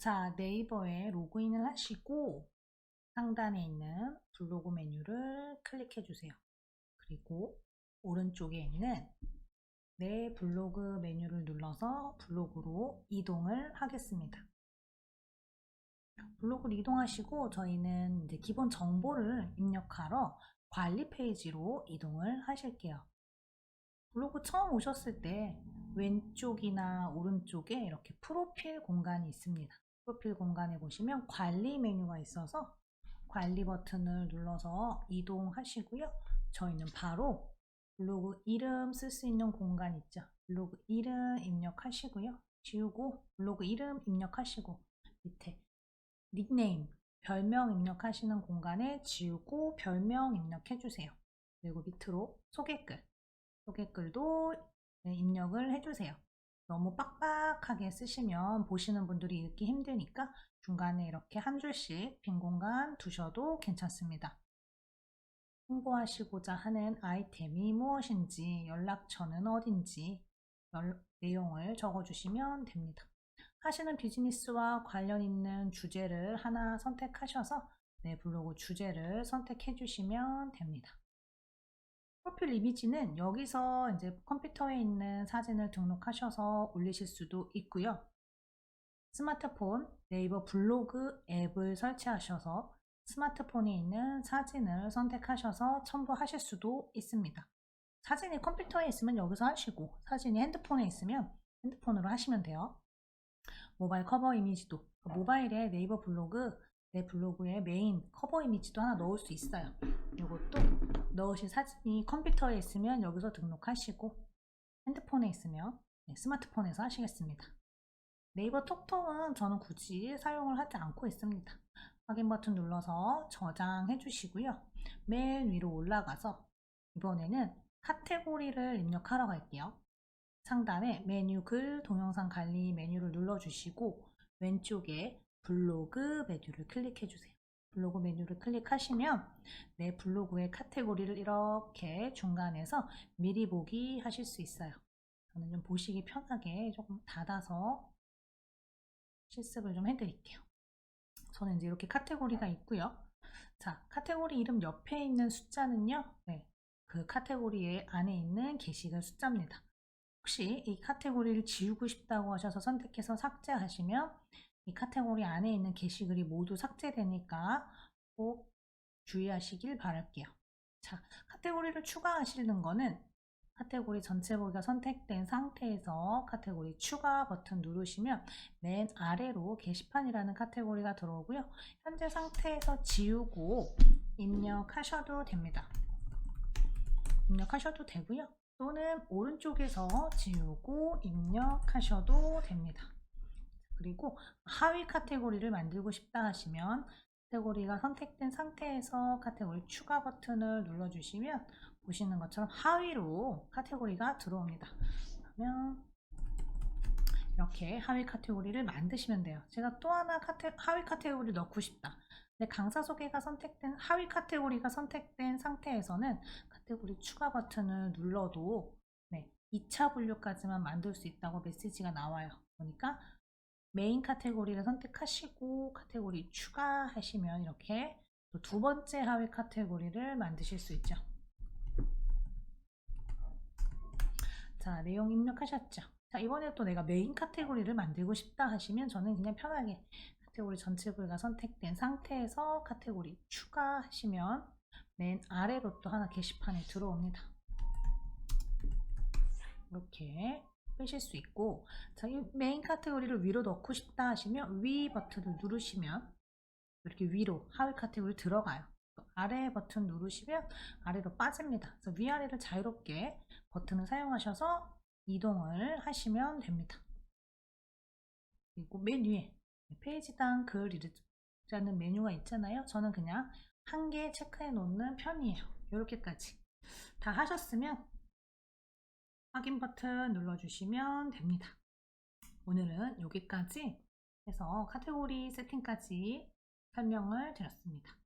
자, 네이버에 로그인을 하시고 상단에 있는 블로그 메뉴를 클릭해 주세요. 그리고 오른쪽에 있는 내 블로그 메뉴를 눌러서 블로그로 이동을 하겠습니다. 블로그를 이동하시고 저희는 이제 기본 정보를 입력하러 관리 페이지로 이동을 하실게요. 블로그 처음 오셨을 때 왼쪽이나 오른쪽에 이렇게 프로필 공간이 있습니다. 프로필 공간에 보시면 관리 메뉴가 있어서 관리 버튼을 눌러서 이동하시고요. 저희는 바로 블로그 이름 쓸 수 있는 공간 있죠. 블로그 이름 입력하시고요. 지우고 블로그 이름 입력하시고 밑에 닉네임, 별명 입력하시는 공간에 지우고 별명 입력해 주세요. 그리고 밑으로 소개글, 소개글도 네, 입력을 해주세요. 너무 빡빡하게 쓰시면 보시는 분들이 읽기 힘드니까 중간에 이렇게 한 줄씩 빈 공간 두셔도 괜찮습니다. 홍보하시고자 하는 아이템이 무엇인지, 연락처는 어딘지 열- 내용을 적어주시면 됩니다. 하시는 비즈니스와 관련 있는 주제를 하나 선택하셔서 내 블로그 주제를 선택해 주시면 됩니다. 프로필 이미지는 여기서 이제 컴퓨터에 있는 사진을 등록하셔서 올리실 수도 있고요. 스마트폰 네이버 블로그 앱을 설치하셔서 스마트폰에 있는 사진을 선택하셔서 첨부하실 수도 있습니다. 사진이 컴퓨터에 있으면 여기서 하시고 사진이 핸드폰에 있으면 핸드폰으로 하시면 돼요. 모바일 커버 이미지도 모바일에 네이버 블로그 내 블로그에 메인 커버 이미지도 하나 넣을 수 있어요. 이것도 넣으신 사진이 컴퓨터에 있으면 여기서 등록하시고 핸드폰에 있으면 네, 스마트폰에서 하시겠습니다. 네이버 톡톡은 저는 굳이 사용을 하지 않고 있습니다. 확인 버튼 눌러서 저장해 주시고요. 맨 위로 올라가서 이번에는 카테고리를 입력하러 갈게요. 상단에 메뉴 글 동영상 관리 메뉴를 눌러주시고 왼쪽에 블로그 메뉴를 클릭해 주세요. 블로그 메뉴를 클릭하시면 내 블로그의 카테고리를 이렇게 중간에서 미리 보기 하실 수 있어요. 저는 좀 보시기 편하게 조금 닫아서 실습을 좀 해드릴게요. 저는 이제 이렇게 카테고리가 있고요. 자, 카테고리 이름 옆에 있는 숫자는요. 네, 그 카테고리의 안에 있는 게시글 숫자입니다. 혹시 이 카테고리를 지우고 싶다고 하셔서 선택해서 삭제하시면 이 카테고리 안에 있는 게시글이 모두 삭제되니까 꼭 주의하시길 바랄게요. 자, 카테고리를 추가하시는 거는 카테고리 전체 보기가 선택된 상태에서 카테고리 추가 버튼 누르시면 맨 아래로 게시판이라는 카테고리가 들어오고요. 현재 상태에서 지우고 입력하셔도 됩니다. 입력하셔도 되고요. 또는 오른쪽에서 지우고 입력하셔도 됩니다. 그리고 하위 카테고리를 만들고 싶다 하시면 카테고리가 선택된 상태에서 카테고리 추가 버튼을 눌러주시면 보시는 것처럼 하위로 카테고리가 들어옵니다. 그러면 이렇게 하위 카테고리를 만드시면 돼요. 제가 또 하나 카테, 하위 카테고리 넣고 싶다. 근데 강사 소개가 선택된 하위 카테고리가 선택된 상태에서는 카테고리 추가 버튼을 눌러도 네, 2차 분류까지만 만들 수 있다고 메시지가 나와요. 그러니까 메인 카테고리를 선택하시고 카테고리 추가하시면 이렇게 두 번째 하위 카테고리를 만드실 수 있죠. 자, 내용 입력하셨죠? 자, 이번에 또 내가 메인 카테고리를 만들고 싶다 하시면 저는 그냥 편하게 카테고리 전체 부가 선택된 상태에서 카테고리 추가하시면 맨 아래로 또 하나 게시판에 들어옵니다. 이렇게 빼실 수 있고 자, 이 메인 카테고리를 위로 넣고 싶다 하시면 위 버튼을 누르시면 이렇게 위로 하위 카테고리 들어가요. 아래 버튼 누르시면 아래로 빠집니다. 그래서 위아래를 자유롭게 버튼을 사용하셔서 이동을 하시면 됩니다. 그리고 맨 위에 페이지당 글 이라는 메뉴가 있잖아요. 저는 그냥 한 개 체크해 놓는 편이에요. 이렇게까지 다 하셨으면 확인 버튼 눌러주시면 됩니다. 오늘은 여기까지 해서 카테고리 세팅까지 설명을 드렸습니다.